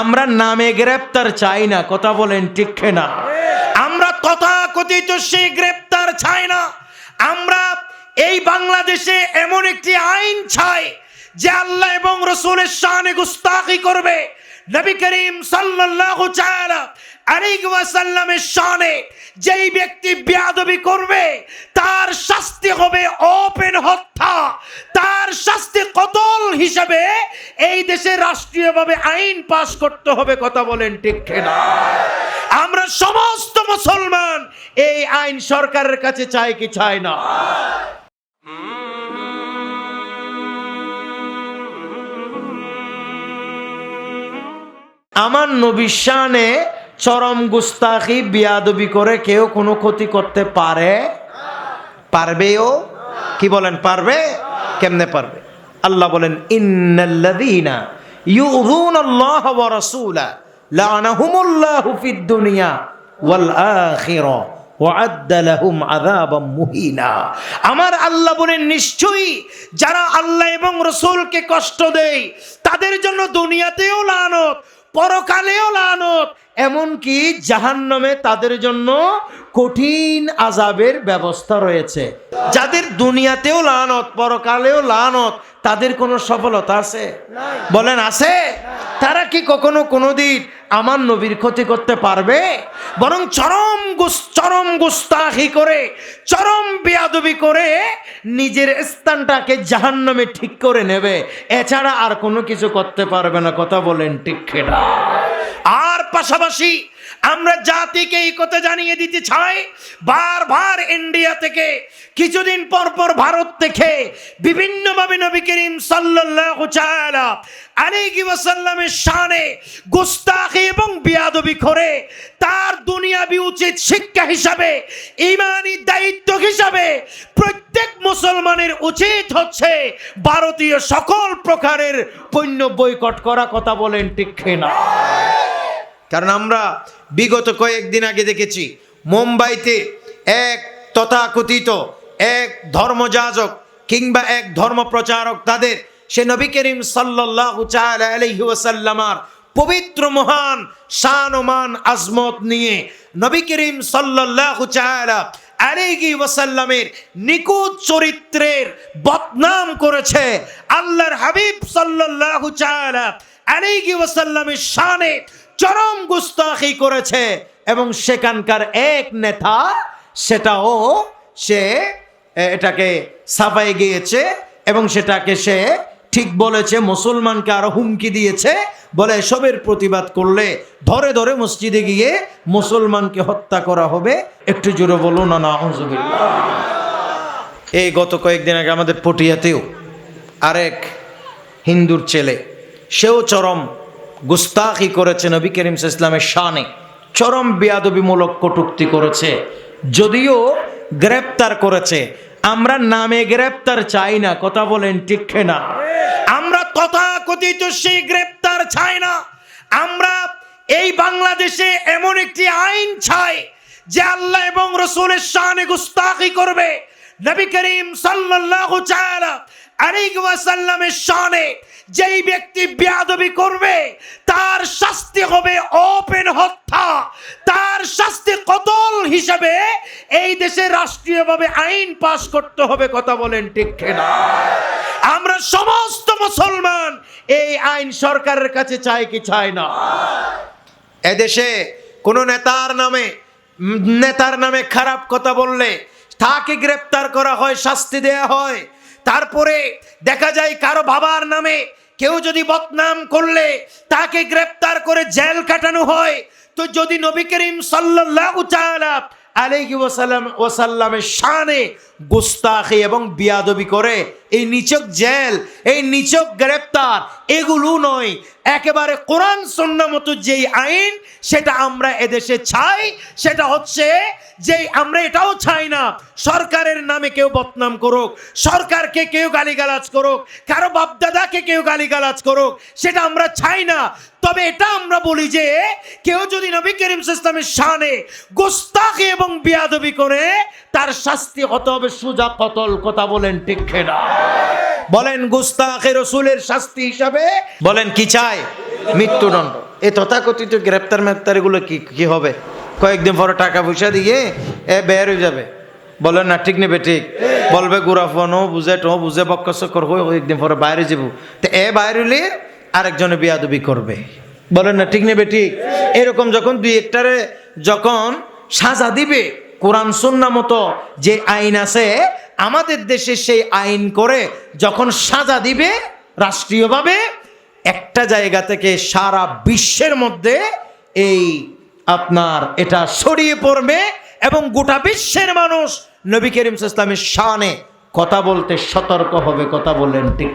আমরা নামে গ্রেপ্তার চাই না। কথা বলেন, ঠিক না আমরা তথাকথিত সেই গ্রেপ্তার চাই না। আমরা এই বাংলাদেশে এমন একটি আইন চাই যে আল্লাহ এবং রসুলের শানে গুস্তাখি করবে। নবী করিম সাল্লাল্লাহু তাআলা আলাইহি ওয়াসাল্লামের শানে যেই ব্যক্তি বেয়াদবি করবে, তার শাস্তি হবে ওপেন হত্যা। তার শাস্তি কতল হিসাবে এই দেশে রাষ্ট্রীয়ভাবে আইন পাশ করতে হবে কথা বলেন ঠিক না আমরা সমস্ত মুসলমান এই আইন সরকারের কাছে চাই কি চাই না? আমার নবীর শানে চরম গুস্তাখি, বিয়াদবি করে কেউ কোনো ক্ষতি করতে পারে? পারবেও? কি বলেন, পারবে? কেমনে পারবে? আল্লাহ বলেন, ইন্নাল্লাযীনা ইউযুনাল্লাহা ওয়া রাসূলা লা'নাহুমুল্লাহু ফিদ দুনিয়া ওয়াল আখিরা আমার আল্লাহ বলেন, নিশ্চয়ই যারা আল্লাহ এবং রসুলকে কষ্ট দেয়, তাদের জন্য দুনিয়াতেও লানত, পরকালেও লানত এমনকি জাহান্নামে তাদের জন্য কঠিন আজাবের ব্যবস্থা রয়েছে। যাদের দুনিয়াতেও লানত, পরকালেও লানত, তাদের কোনো সফলতা আছে? বলেন, আছে? তারা কি কখনো কোনোদিন আমার নবীর ক্ষতি করতে পারবে? বরং চরম চরম গুস্তাখি করে, চরম বেয়াদবি করে নিজের স্থানটাকে জাহান্নামে ঠিক করে নেবে। এছাড়া আর কোনো কিছু করতে পারবে না, কথা বলেন ঠিক না আর পাশাপাশি আমরা জাতিকে এই কথা জানিয়ে দিতে চাই বারবার ইন্ডিয়া থেকে কিছুদিন পর পর ভারত থেকে বিভিন্নভাবে নবী করিম তাআলা আলাইহি ওয়াসাল্লামের শানে গুস্তাখি এবং বিয়াদবি করে তার দুনিয়াবি উচিত শিক্ষা হিসাবে, ইমানি দায়িত্ব হিসাবে প্রত্যেক মুসলমানের উচিত হচ্ছে ভারতীয় সকল প্রকারের পণ্য বয়কট করা কথা বলেন ঠিক না কারণ আমরা বিগত কয়েকদিন আগে দেখেছি, মুম্বাইতে এক তথাকথিত, এক ধর্মযাজক কিংবা এক ধর্মপ্রচারক তাদের, সে নবী করিম আলাইহি ওয়াসাল্লামার পবিত্র মহান শান ও মান আজমত নিয়ে নবী করিম তাআলা আলাইহি ওয়াসাল্লামের নিকুত চরিত্রের বদনাম করেছে। আল্লাহর হাবিব তাআলা আলাইহি ওয়াসাল্লামের শানে চরম গুস্তাখি করেছে এবং সেখানকার এক নেতা সেটাও সে এটাকে সাফাই গিয়েছে এবং সেটাকে সে ঠিক বলেছে, মুসলমানকে আরও হুমকি দিয়েছে বলে এসবের প্রতিবাদ করলে ধরে ধরে মসজিদে গিয়ে মুসলমানকে হত্যা করা হবে। একটু জোরে বলুন, না না এই গত কয়েকদিন আগে আমাদের পটিয়াতেও আরেক হিন্দুর ছেলে, সেও চরম গুস্তাখি করেছে নবী করিম ইসলামের শানে। চরম বেয়াদবিমূলক কটুক্তি করেছে। যদিও গ্রেপ্তার করেছে। আমরা নামে গ্রেপ্তার চাই না, কথা বলেন ঠিক না আমরা তথাকথিত সেই গ্রেপ্তার চাই না। আমরা এই বাংলাদেশে এমন একটি আইন চাই যে আল্লাহ এবং রসুলের শানে গুস্তাখি করবে। নবী করিম সাল্লাল্লাহু আলাইহি ওয়াসাল্লামের শানে যেই ব্যক্তি বেয়াদবি করবে, তার শাস্তি হবে ওপেন হত্যা। তার শাস্তি কতল হিসাবে এই দেশে রাষ্ট্রীয়ভাবে আইন পাশ করতে হবে কথা বলেন ঠিক না আমরা সমস্ত মুসলমান এই আইন সরকারের কাছে চাই কি চাই না? এদেশে কোনো নেতার নামে নেতার নামে খারাপ কথা বললে তাকে গ্রেপ্তার করা হয়, শাস্তি দেয়া হয়। তারপরে দেখা যায় কারও বাবার নামে কেউ যদি বদনাম করলে তাকে গ্রেপ্তার করে জেল কাটানো হয়। তো যদি নবী করিম সাল্লাল্লাহু তাআলা আলাইহি ওয়াসাল্লাম ওয়াসাল্লামের গুস্তাখি এবং বিয়াদবি করে এই নিচক জেল, এই নিচক গ্রেপ্তার, এগুলো নয়। একেবারে কোরআন সন্না মতো যেই আইন, সেটা আমরা এদেশে চাই, সেটা হচ্ছে যে আমরা এটাও চাই না, সরকারের নামে কেউ বদনাম করুক, সরকারকে কেউ গালিগালাজ করুক, কারও বাপদাদাকে কেউ গালিগালাজ করুক, সেটা আমরা চাই না। তবে এটা আমরা বলি যে, কেউ যদি নবী করিম ইসলামের শানে গোস্তাকে এবং বিয়াদবি করে তার শাস্তি হতে হবে সুজা কতল, কথা বলেন ঠিক না। বলেন গুস্তাখে রসুলের শাস্তি হিসাবে বলেন কি চায়? মৃত্যুদণ্ড। এই তথাকথিত গ্রেপ্তার মেপ্তার এগুলো কি কি হবে? কয়েকদিন পরে টাকা পয়সা দিয়ে এ বের হয়ে যাবে। বলে না, ঠিক নেবে, ঠিক। বলবে গুড়াফনও বুঝে, টো বুঝে বক্ক চক্কর হয়ে একদিন পরে বাইরে যাব। তো এ বাইরে হলে আরেকজনে বিয়াদবি করবে। বলেন না, ঠিক নেবে, ঠিক। এরকম যখন দুই একটারে যখন সাজা দিবে কোরআন সুন্না মতো যে আইন আছে, আমাদের দেশে সেই আইন করে যখন সাজা দিবে রাষ্ট্রীয়ভাবে, একটা জায়গা থেকে সারা বিশ্বের মধ্যে এই আপনার এটা ছড়িয়ে পড়বে এবং গোটা বিশ্বের মানুষ নবী করিম ইসলামের শানে কথা বলতে সতর্ক হবে, কথা বললেন ঠিক